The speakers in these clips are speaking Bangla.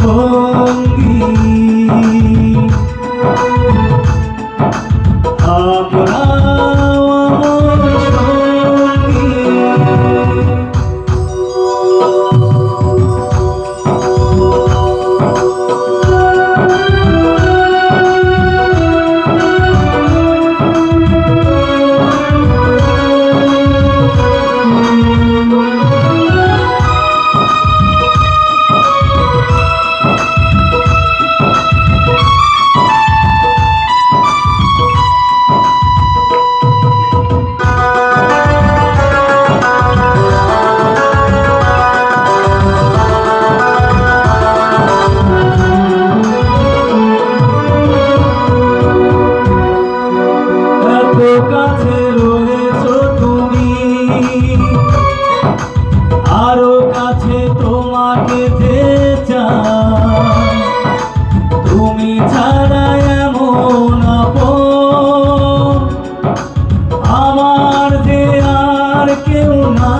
সঙ্গী। আমরা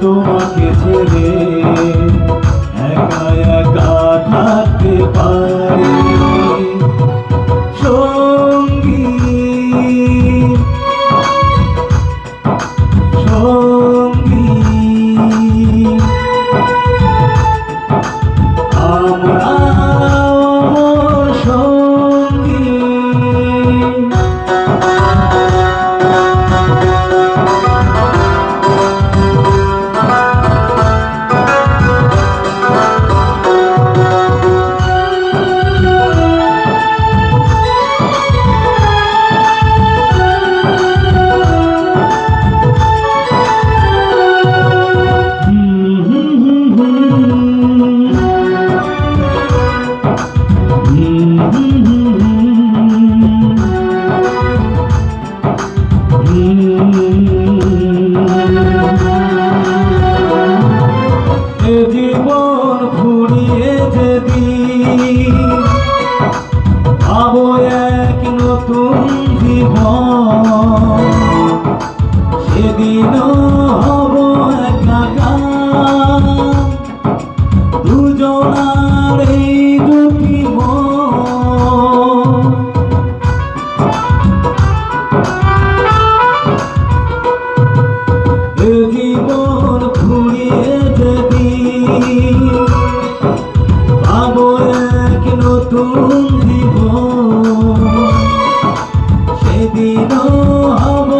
তোমাকে ছেড়ে উঠিব সেদিন হব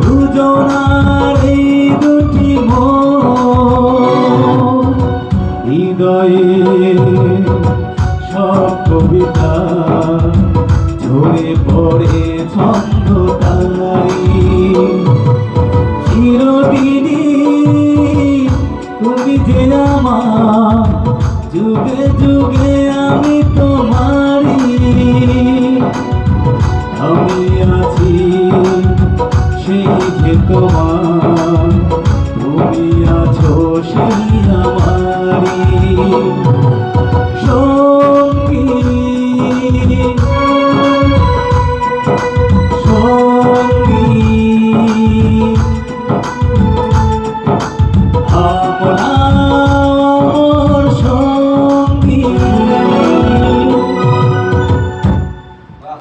দুজনার এই দুটি হৃদয়ে সব কবিতা ঝরে পড়ে ছন্দ তারি আমি